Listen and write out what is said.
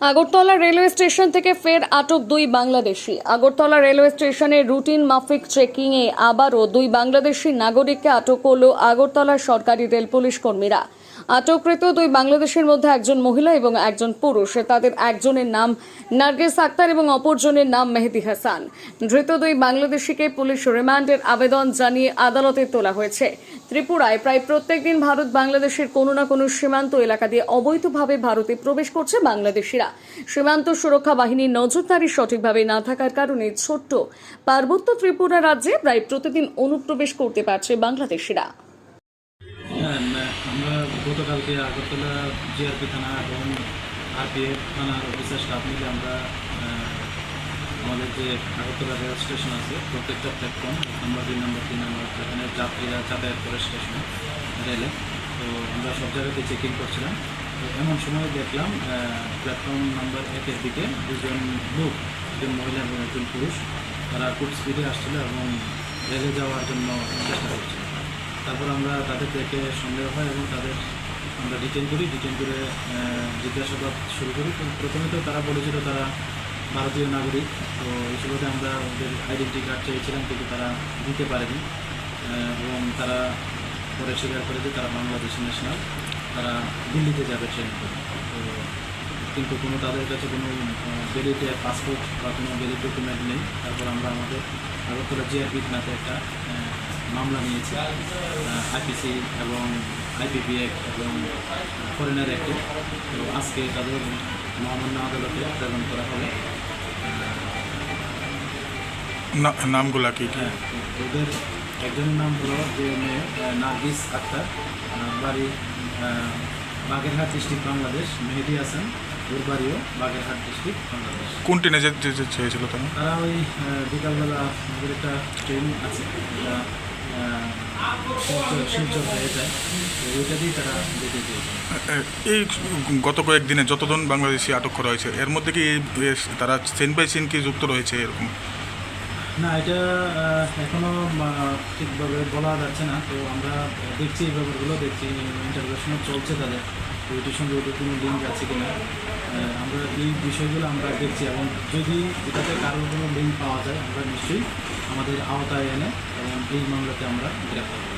Agartala railway station থেকে ফের আটক দুই বাংলাদেশি। আগরতলা রেলওয়ে স্টেশনে রুটিন মাফিক চেকিং এ আবারও দুই বাংলাদেশি নাগরিককে আটক করল আগরতলা সরকারি রেল পুলিশ কর্মীরা। আটককৃত দুই বাংলাদেশের মধ্যে একজন মহিলা এবং একজন পুরুষ। তাদের একজনের নাম নার্গিস আক্তার এবং অপরজনের নাম মেহেদি হাসান। ধৃত দুই বাংলাদেশিকে পুলিশ রিমান্ডের আবেদন জানিয়ে আদালতে তোলা হয়েছে। ত্রিপুরায় প্রায় প্রত্যেকদিন ভারত বাংলাদেশের কোনো না কোনো সীমান্ত এলাকা দিয়ে অবৈধভাবে ভারতে প্রবেশ করছে বাংলাদেশিরা। সীমান্ত সুরক্ষা বাহিনীর নজরদারি সঠিকভাবে না থাকার কারণে ছোট্ট পার্বত্য ত্রিপুরা রাজ্যে প্রায় প্রতিদিন অনুপ্রবেশ করতে পারছে বাংলাদেশিরা। হ্যাঁ আগরতলা জিআরপি থানা এবং আরপিএফ থানার অফিসার স্টাফ মিলে আমরা আমাদের যে আগরতলা রেল স্টেশন আছে, প্রত্যেকটা প্ল্যাটফর্ম নাম্বার দুই নাম্বার, তিন নাম্বার এখানে যাত্রীরা যাতায়াত করে স্টেশনে, রেলে। তো আমরা সব জায়গাতে চেকিং করছিলাম। তো এমন সময় দেখলাম প্ল্যাটফর্ম নাম্বার একের দিকে দুজন লোক, একজন মহিলা এবং একজন পুরুষ, তারা খুব স্পিডে আসছিল এবং রেলে যাওয়ার জন্য চেষ্টা করছিল। তারপর আমরা তাদের দেখে সন্দেহ হয় এবং তাদের আমরা ডিটেন করি। ডিটেন করে জিজ্ঞাসাবাদ শুরু করি। প্রথমে তো তারা বলেছিল তারা ভারতীয় নাগরিক। তো এই সুবাদে আমরা ওদের আইডেন্টি কার্ড চেয়েছিলাম, কিন্তু তারা দিতে পারেনি। এবং তারা পরে স্বীকার করে যে তারা বাংলাদেশি ন্যাশনাল তারা দিল্লিতে যাবে ট্রেন করে। তো কিন্তু কোনো তাদের কাছে কোনো ভ্যালিড পাসপোর্ট বা কোনো ভ্যালিড ডকুমেন্ট নেই। তারপর আমরা আমাদের আগরতলা জিআরপি থানাতে একটা মামলা নিয়েছি। আইপিসি এবং আইপিপি অ্যাক্ট এবং ফরেনার অ্যাক্টে তো আজকে তাদের মহামান্য আদালতে প্রেরণ করা হবে। নামগুলা কি কি? ওদের একজনের নাম হলো যে মেয়ে নার্গিস আক্তার। বাড়ি বাগেরহাট ডিস্ট্রিক্ট বাংলাদেশ। মেহেদি হাসান ওর বাড়িও বাগেরহাট ডিস্ট্রিক্ট বাংলাদেশ। কোন ট্রেনে যেতে চেয়েছিল তারা? তারা ওই বিকালবেলা আমাদের একটা ট্রেন আছে যেটা আহ, শিলচর শিলচর হয়ে যায় ওইটা দিয়ে তারা যেতে চেয়েছে এই গত কয়েকদিনে যতজন বাংলাদেশি আটক করা হয়েছে এর মধ্যে কি তারা সেন বাই সেন কি যুক্ত রয়েছে এরকম? না, এটা এখনও এখনও ঠিকভাবে বলা যাচ্ছে না। তো আমরা দেখছি এই ব্যাপারগুলো, দেখছি ইন্টারভিউশনও চলছে তাদের। তো এটির সঙ্গে ওদের কোনো লিঙ্ক আছে কিনা আমরা এই বিষয়গুলো আমরা দেখছি। এবং যদি এটাতে কারোর কোনো লিঙ্ক পাওয়া যায়, আমরা নিশ্চয়ই আমাদের আওতায় এনে, এবং এই মামলাতে আমরা গ্রেফতার